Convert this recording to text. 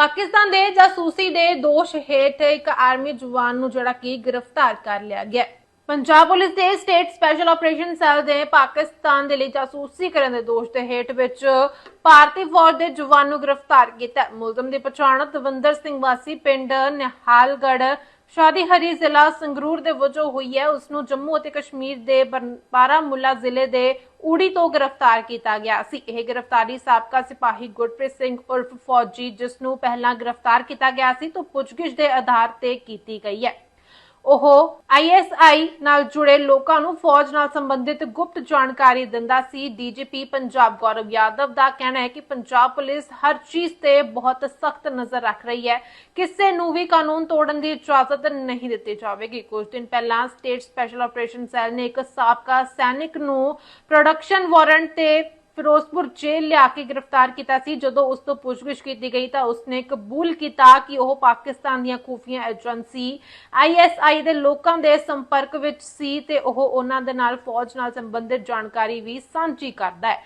ਪਾਕਿਸਤਾਨ ਦੇ ਜਾਸੂਸੀ ਦੇ ਦੋਸ਼ ਹੇਠ ਇੱਕ ਆਰਮੀ ਜਵਾਨ ਨੂੰ ਜਿਹੜਾ ਕਿ ਗ੍ਰਿਫਤਾਰ ਕਰ ਲਿਆ ਗਿਆ ਪੰਜਾਬ ਪੁਲਿਸ ਦੇ ਸਟੇਟ ਸਪੈਸ਼ਲ ਆਪਰੇਸ਼ਨ ਸੈੱਲ ਦੇ ਪਾਕਿਸਤਾਨ ਦੇ ਲਈ ਜਾਸੂਸੀ ਕਰਨ ਦੇ ਦੋਸ਼ ਦੇ ਹੇਠ ਵਿੱਚ ਭਾਰਤੀ ਫੌਜ ਦੇ ਜਵਾਨ ਨੂੰ ਗ੍ਰਿਫਤਾਰ ਕੀਤਾ ਮੁਲਜ਼ਮ ਦੀ ਪਛਾਣ ਦਵਿੰਦਰ ਸਿੰਘ ਵਾਸੀ, ਪਿੰਡ ਨਿਹਾਲਗੜ੍ਹ ਸ਼ਾਦੀ ਹਰੀ ਜ਼ਿਲ੍ਹਾ ਸੰਗਰੂਰ ਦੇ ਵਜੋਂ ਹੋਈ ਹੈ। ਉਸ ਨੂੰ ਜੰਮੂ ਅਤੇ ਕਸ਼ਮੀਰ ਦੇ ਬਰ- ਜ਼ਿਲ੍ਹੇ ਦੇ ਉੜੀ ਤੋਂ ਗ੍ਰਿਫਤਾਰ ਕੀਤਾ ਗਿਆ ਸੀ। ਇਹ ਗ੍ਰਿਫਤਾਰੀ ਸਾਬਕਾ ਸਿਪਾਹੀ ਗੁਰਪ੍ਰੀਤ ਸਿੰਘ ਉਰਫ ਫੌਜੀ ਜਿਸ ਨੂੰ ਪਹਿਲਾਂ ਗ੍ਰਿਫਤਾਰ ਕੀਤਾ ਗਿਆ ਸੀ, ਤੋਂ ਪੁੱਛਗਿੱਛ ਦੇ ਆਧਾਰ ਤੇ ਕੀਤੀ ਗਈ ਹੈ। ਉਹ ਆਈਐਸਆਈ ਨਾਲ ਜੁੜੇ ਲੋਕਾਂ ਨੂੰ ਫੌਜ ਨਾਲ ਸੰਬੰਧਿਤ ਗੁਪਤ ਜਾਣਕਾਰੀ ਦਿੰਦਾ ਸੀ। ਡੀਜੀਪੀ ਪੰਜਾਬ ਗੌਰਵ ਯਾਦਵ ਦਾ ਕਹਿਣਾ ਹੈ ਕਿ ਪੰਜਾਬ ਪੁਲਿਸ ਹਰ ਚੀਜ਼ ਤੇ ਬਹੁਤ ਸਖਤ ਨਜ਼ਰ ਰੱਖ ਰਹੀ ਹੈ। ਕਿਸੇ ਨੂੰ ਵੀ ਕਾਨੂੰਨ ਤੋੜਨ ਦੀ ਇਜਾਜ਼ਤ ਨਹੀਂ ਦਿੱਤੀ ਜਾਵੇਗੀ। ਕੁਝ ਦਿਨ ਪਹਿਲਾਂ ਸਟੇਟ ਸਪੈਸ਼ਲ ਆਪਰੇਸ਼ਨ ਸੈੱਲ ਨੇ ਇੱਕ ਸਾਬਕਾ ਸੈਨਿਕ ਨੂੰ ਪ੍ਰੋਡਕਸ਼ਨ ਵਾਰੰਟ ਤੇ ਫਿਰੋਜ਼ਪੁਰ ਜੇਲ੍ਹ ਲਿਆ ਕੇ ਗ੍ਰਿਫਤਾਰ ਕੀਤਾ ਸੀ। ਜਦੋਂ ਉਸ ਤੋਂ ਪੁੱਛਗਿੱਛ ਕੀਤੀ ਗਈ ਤਾਂ ਉਸਨੇ ਕਬੂਲ ਕੀਤਾ ਕਿ ਉਹ ਪਾਕਿਸਤਾਨ ਦੀਆਂ ਖੂਫੀਆ ਏਜੰਸੀ ਆਈਐਸਆਈ ਦੇ ਲੋਕਾਂ ਦੇ ਸੰਪਰਕ ਵਿੱਚ ਸੀ ਤੇ ਉਹ ਉਹਨਾਂ ਦੇ ਨਾਲ ਫੌਜ ਨਾਲ ਸੰਬੰਧਿਤ ਜਾਣਕਾਰੀ ਵੀ ਸਾਂਝੀ ਕਰਦਾ ਹੈ।